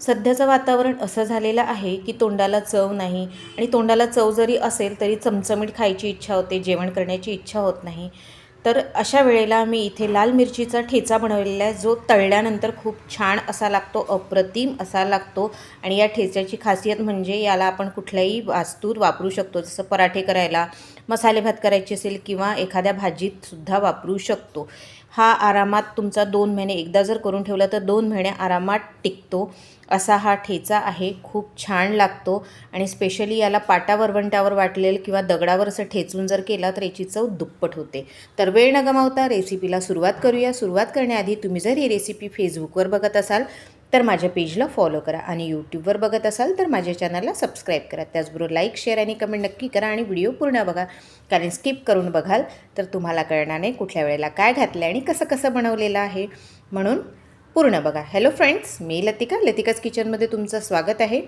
सध्याचं वातावरण असं झालेलं आहे की तोंडाला चव नाही आणि तोंडाला चव जरी असेल तरी चमचमीट खायची इच्छा होते जेवण करण्याची इच्छा होत नाही. तर अशा वेळेला मी इथे लाल मिरचीचा ठेचा बनवलेला आहे जो तळल्यानंतर खूप छान असा लागतो अप्रतिम असा लागतो आणि या ठेच्याची खासियत म्हणजे याला आपण कुठल्याही वास्तूर वापरू शकतो. जसं पराठे करायला मसाले भात करायचे असेल किंवा एखाद्या भाजीतसुद्धा वापरू शकतो. हा आरामात तुमचा दोन महिने एकदा जर करून ठेवला तर दोन महिने आरामात टिकतो. असा हा ठेचा आहे. खूप छान लागतो. आणि स्पेशली याला पाटावर वंटावर वाटलेलं किंवा दगडावर असं ठेचून जर केला तर याची चव दुप्पट होते. तर वेळ न गमावता रेसिपीला सुरुवात करूया. सुरुवात करण्याआधी तुम्ही जर ही रेसिपी फेसबुकवर बघत असाल तर माझ्या पेजला फॉलो करा आणि यूट्यूबवर बघत असाल तर माझ्या चॅनलला सबस्क्राईब करा. त्याचबरोबर लाईक शेअर आणि कमेंट नक्की करा आणि व्हिडिओ पूर्ण बघा. कारण स्किप करून बघाल तर तुम्हाला कळणार नाही कुठल्या वेळेला काय घातलं आणि कसं कसं बनवलेलं आहे. म्हणून पूर्ण बघा. हॅलो फ्रेंड्स मी लतिका. लतिकाच किचनमध्ये तुमचं स्वागत आहे.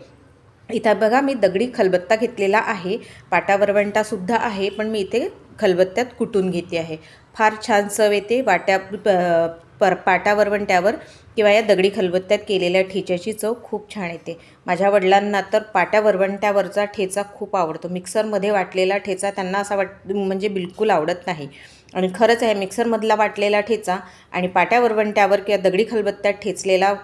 इथं बघा मी दगडी खलबत्ता घेतलेला आहे. पाटा वरवंटासुद्धा आहे पण मी इथे खलबत्त्यात कुटून घेते आहे. फार छान चव येते. वाट्या प- पर पाटावरवंट्यावर किंवा या दगडी खलबत्त्यात केलेल्या ठेच्याची चव खूप छान येते. माझ्या वडिलांना तर पाट्या वरवंट्यावरचा ठेचा खूप आवडतो. मिक्सरमध्ये वाटलेला ठेचा त्यांना असा वाट म्हणजे बिलकुल आवडत नाही. आणि खरंच आहे मिक्सरमधला वाटलेला ठेचा आणि पाट्या वरवंट्यावर किंवा दगडी खलबत्त्यात ठेचलेला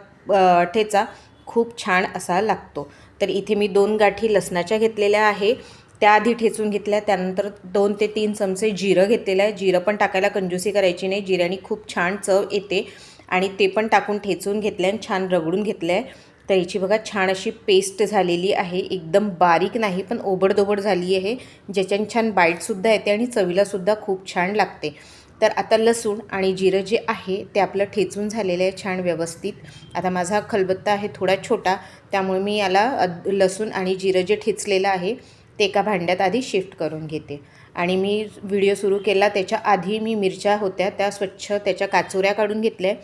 ठेचा खूप छान असा लागतो. तर इथे मी दोन गाठी लसणाच्या घेतलेल्या आहे. त्याआधी ठेचून घेतल्या त्यानंतर दोन ते तीन चमचे जिरं घेतलेलं आहे. जिरं पण टाकायला कंजूसी करायची नाही. जिऱ्याने खूप छान चव येते आणि ते पण टाकून ठेचून घेतलं आहे आणि छान रगडून घेतलं आहे तर याची बघा छान अशी पेस्ट झालेली आहे. एकदम बारीक नाही पण ओबडदोबड झाली आहे. ज्याच्याने छान बाईटसुद्धा येते आणि चवीलासुद्धा खूप छान लागते. तर आता लसूण आणि जिरं जे आहे ते आपलं ठेचून झालेलं आहे छान व्यवस्थित. आता माझा खलबत्ता आहे थोडा छोटा त्यामुळे मी याला अद- लसूण आणि जिरं जे ठेचलेलं आहे ते एका भांड्यात आधी शिफ्ट करून घेते. आणि मी व्हिडिओ सुरू केला त्याच्या आधी मी मिरच्या होत्या त्या स्वच्छ त्याच्या काचोऱ्या काढून घेतल्या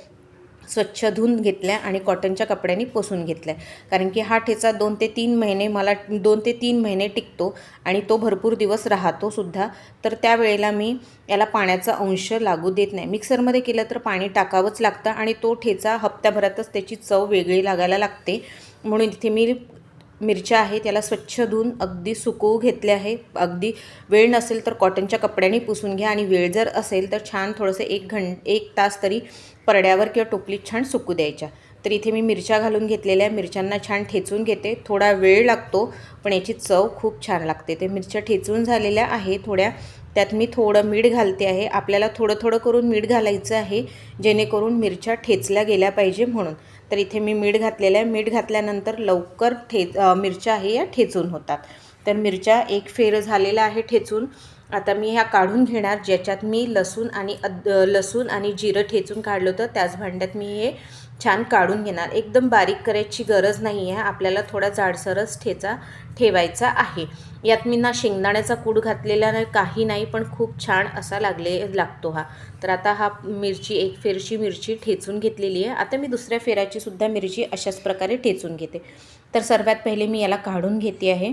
स्वच्छ धुवून घेतल्या आणि कॉटनच्या कपड्यांनी पोसून घेतल्या. कारण की हा ठेचा दोन ते तीन महिने मला दोन ते तीन महिने टिकतो आणि तो भरपूर दिवस राहतो सुद्धा. तर त्यावेळेला मी याला पाण्याचा अंश लागू देत नाही. मिक्सरमध्ये केलं तर पाणी टाकावंच लागतं आणि तो ठेचा हप्त्याभरातच त्याची चव वेगळी लागायला लागते. म्हणून इथे मी मिरच्या आहे त्याला स्वच्छ धुवून अगदी सुकवू घेतले आहे. अगदी वेळ नसेल तर कॉटनच्या कपड्याने पुसून घ्या आणि वेळ जर असेल तर छान थोडंसं एक घं एक तास तरी परड्यावर किंवा टोपलीत छान सुकू द्यायच्या. तर इथे मी मिरच्या घालून घेतलेल्या मिरच्यांना छान ठेचून घेते. थोडा वेळ लागतो पण याची चव खूप छान लागते. ते मिरच्या ठेचून झालेल्या आहे थोड्या. त्यात मी थोडं मीठ घालते आहे. आपल्याला थोडं थोडं करून मीठ घालायचं आहे जेणेकरून मिरच्या ठेचल्या गेल्या पाहिजे म्हणून. तर इथे मी मीठ घातलेलं आहे. मीठ घातल्यानंतर लवकर ठे मिरच्या आहे या ठेचून होतात. तर मिरच्या एक फेर झालेला आहे ठेचून. आता मी ह्या काढून घेणार. ज्याच्यात मी लसूण आणि अद लसूण आणि जिरं ठेचून काढलं होतं. त्याच भांड्यात मी हे छान काढून घेणार. एकदम बारीक करायची गरज नाही आहे आपल्याला थोडा जाडसरच ठेचा ठेवायचा आहे. यात मी ना शेंगदाण्याचा कूड घातलेला नाही काही नाही पण खूप छान असा लागले लागतो हा. तर आता हा मिरची एक फेरची मिरची ठेचून घेतलेली आहे. आता मी दुसऱ्या फेराची सुद्धा मिरची अशाच प्रकारे ठेचून घेते. तर सर्वात पहिले मी याला काढून घेते आहे.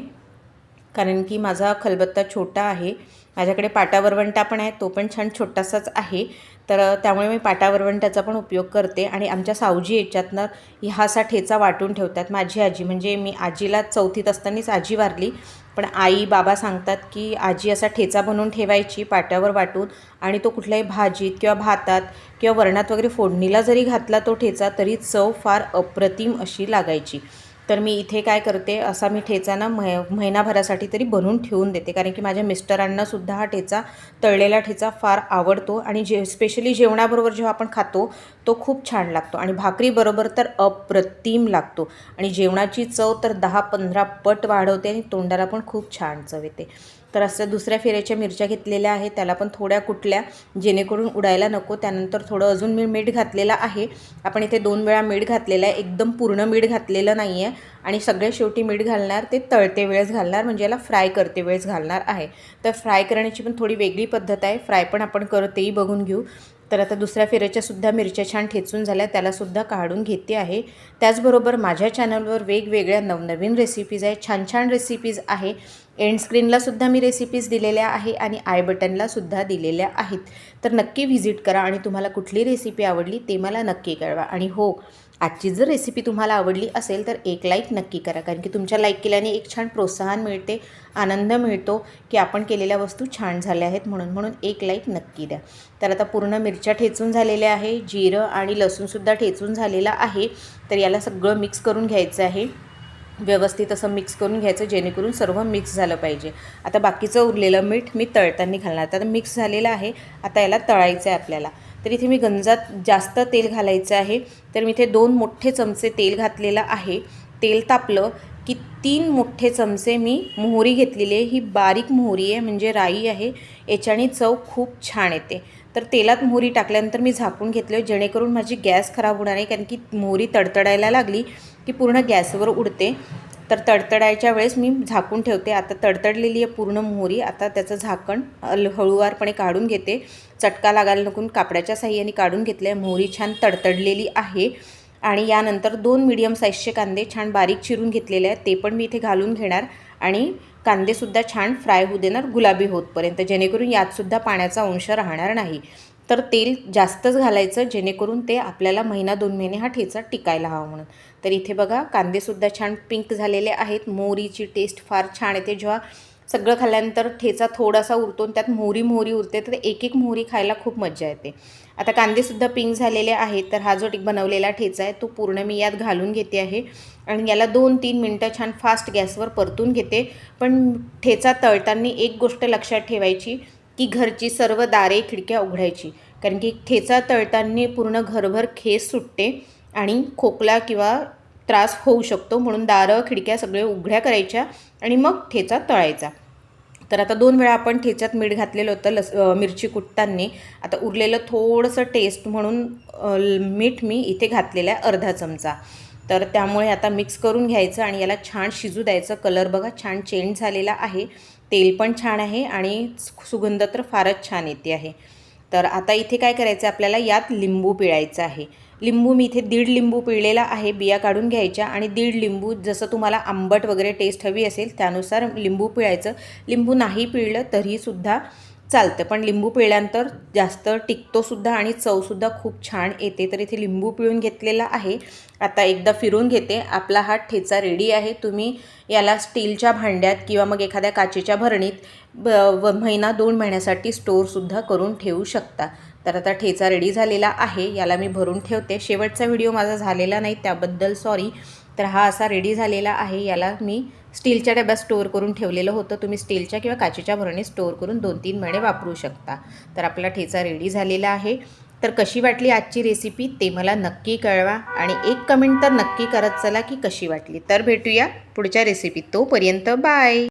कारण की माझा खलबत्ता छोटा आहे. माझ्याकडे पाटावरवंटा पण आहे तो पण छान छोटासाच आहे. तर त्यामुळे मी पाटावरवंट्याचा पण उपयोग करते आणि आमच्या सावजी याच्यातनं हा असा ठेचा वाटून ठेवतात माझी आजी. म्हणजे मी आजीला चौथीत असतानाच आजी वारली पण आई बाबा सांगतात की आजी असा ठेचा बनवून ठेवायची पाट्यावर वाटून आणि तो कुठल्याही भाजीत किंवा भातात किंवा वरणात वगैरे फोडणीला जरी घातला तो ठेचा तरी चव फार अप्रतिम अशी लागायची. तर मी इथे काय करते असा मी ठेचा ना मह महिनाभरासाठी तरी बनवून ठेवून देते. कारण की माझ्या मिस्टरांनासुद्धा हा ठेचा तळलेला ठेचा फार आवडतो. आणि जे स्पेशली जेवणाबरोबर जेव्हा आपण खातो तो खूप छान लागतो. आणि भाकरीबरोबर तर अप्रतिम लागतो. आणि जेवणाची चव तर दहा पंधरा पट वाढवते आणि तोंडाला पण खूप छान चव येते. तर असं दुसऱ्या फेऱ्याच्या मिरच्या घेतलेल्या आहेत. त्याला पण थोड्या कुठल्या जेणेकरून उडायला नको. त्यानंतर थोडं अजून मी मीठ घातलेलं आहे. आपण इथे दोन वेळा मीठ घातलेलं आहे. एकदम पूर्ण मीठ घातलेलं नाही आहे आणि सगळ्या शेवटी मीठ घालणार ते तळते वेळेस घालणार म्हणजे याला फ्राय करते वेळेस घालणार आहे. तर फ्राय करण्याची पण थोडी वेगळी पद्धत आहे. फ्राय पण आपण करू तेही बघून घेऊ. तर आता दुसऱ्या फेऱ्याच्या सुद्धा मिरच्या छान ठेचून झाल्या त्यालासुद्धा काढून घेते आहे. त्याचबरोबर माझ्या चॅनलवर वेगवेगळ्या नवनवीन रेसिपीज आहे. छान छान रेसिपीज आहे. एंड स्क्रीनलासुद्धा मी रेसिपीज दिलेल्या आहे आणि आय बटनलासुद्धा दिलेल्या आहेत. तर नक्की व्हिजिट करा आणि तुम्हाला कुठली रेसिपी आवडली ते मला नक्की कळवा. आणि हो आजची जर रेसिपी तुम्हाला आवडली असेल तर एक लाईक नक्की करा. कारण की तुमच्या लाईक केल्याने एक छान प्रोत्साहन मिळते आनंद मिळतो की आपण केलेल्या वस्तू छान झाल्या आहेत म्हणून म्हणून एक लाईक नक्की द्या. तर आता पूर्ण मिरच्या ठेचून झालेल्या आहे जिरं आणि लसूणसुद्धा ठेचून झालेला आहे. तर याला सगळं मिक्स करून घ्यायचं आहे. व्यवस्थित असं मिक्स करून घ्यायचं जेणेकरून सर्व मिक्स झालं पाहिजे. आता बाकीचं उरलेलं मीठ मी तळताना घालणार. तर मिक्स झालेलं आहे. आता याला तळायचं आहे आपल्याला. तर इथे मी गंजात जास्त तेल घालायचं आहे. तर मी इथे दोन मोठे चमचे तेल घातलेलं आहे. तेल तापलं की तीन मोठे चमचे मी मोहरी घेतलेली आहे. ही बारीक मोहरी आहे म्हणजे राई आहे. याच्याने चव खूप छान येते. तर तेलात मोहरी टाकल्यानंतर मी झाकून घेतलं जेणेकरून माझी गॅस खराब होणार आहे कारण की मोहरी तडतडायला लागली की पूर्ण गॅसवर उडते. तर तडतडायच्या वेळेस मी झाकून ठेवते. आता तडतडलेली आहे पूर्ण मोहरी. आता त्याचं झाकण हळूवारपणे काढून घेते. चटका लागायला नको. कापडाच्या साह्याने काढून घेतलं आहे मोहरी छान तडतडलेली आहे. आणि यानंतर दोन मीडियम साईजचे कांदे छान बारीक चिरून घेतलेले आहेत. ते पण मी इथे घालून घेणार. आणि कांदेसुद्धा छान फ्राय होऊ देणार. गुलाबी होतपर्यंत. जेणेकरून यातसुद्धा पाण्याचा अंश राहणार नाही. तर तेल जास्तच घालायचं जेणेकरून ते आपल्याला महिना दोन महिने हा ठेचा टिकायला हवा म्हणून. तर इथे बघा कांदेसुद्धा छान पिंक झालेले आहेत. मोहरीची टेस्ट फार छान येते. जेव्हा सगळं खाल्ल्यानंतर ठेचा थोडासा उरतो आणि त्यात मोहरी मोहरी उरते तर एक एक मोहरी खायला खूप मजा येते. आता कांदेसुद्धा पिंक झालेले आहेत. तर हा जो टिक बनवलेला ठेचा आहे तो पूर्ण मी यात घालून घेते आहे. आणि याला दोन तीन मिनटं छान फास्ट गॅसवर परतून घेते. पण ठेचा तळताना एक गोष्ट लक्षात ठेवायची की घरची सर्व दारे खिडक्या उघडायची. कारण की ठेचा तळताना पूर्ण घरभर खेस सुटते आणि खोकला किंवा त्रास होऊ शकतो. म्हणून दारं खिडक्या सगळे उघड्या करायच्या आणि मग ठेचा तळायचा. तर आता दोन वेळा आपण ठेच्यात मीठ घातलेलं होतं लस मिरची कुटताना. आता उरलेलं थोडंसं टेस्ट म्हणून मीठ मी इथे घातलेलं आहे अर्धा चमचा. तर त्यामुळे आता मिक्स करून घ्यायचं आणि याला छान शिजू द्यायचं. कलर बघा छान चेंज झालेला आहे. तेल पण छान आहे आणि सुगंध तर फारच छान येते आहे. तर आता इथे काय करायचं आहे आपल्याला यात लिंबू पिळायचं आहे. लिंबू मी इथे दीड लिंबू पिळलेला आहे बिया काढून घ्यायच्या आणि दीड लिंबू जसं तुम्हाला आंबट वगैरे टेस्ट हवी असेल त्यानुसार लिंबू पिळायचं. लिंबू नाही पिळलं तरीसुद्धा चालतं. पण लिंबू पिळल्यानंतर जास्त टिकतोसुद्धा आणि चवसुद्धा खूप छान येते. तर इथे लिंबू पिळून घेतलेला आहे. आता एकदा फिरून घेते. आपला हा ठेचा रेडी आहे. तुम्ही याला स्टीलच्या भांड्यात किंवा मग एखाद्या काचेच्या भरणीत ब व महिना दोन महिन्यासाठी स्टोअरसुद्धा करून ठेवू शकता. तर आता ठेचा रेडी झालेला आहे. याला मी भरून ठेवते. शेवटचा व्हिडिओ माझा झालेला नाही. त्याबद्दल सॉरी तर हा असा रेडी झालेला आहे. याला मी स्टीलच्या डब्यात स्टोअर करून ठेवलेलं होतं. तुम्ही स्टीलच्या किंवा काचेच्या भरणीत स्टोअर करून दोन तीन महिने वापरू शकता. तर आपला ठेचा रेडी झालेला आहे. तर कशी वाटली आजची रेसिपी ते मला नक्की कळवा आणि एक कमेंट तर नक्की करत चला की कशी वाटली. तर भेटूया पुढच्या रेसिपीत तोपर्यंत बाय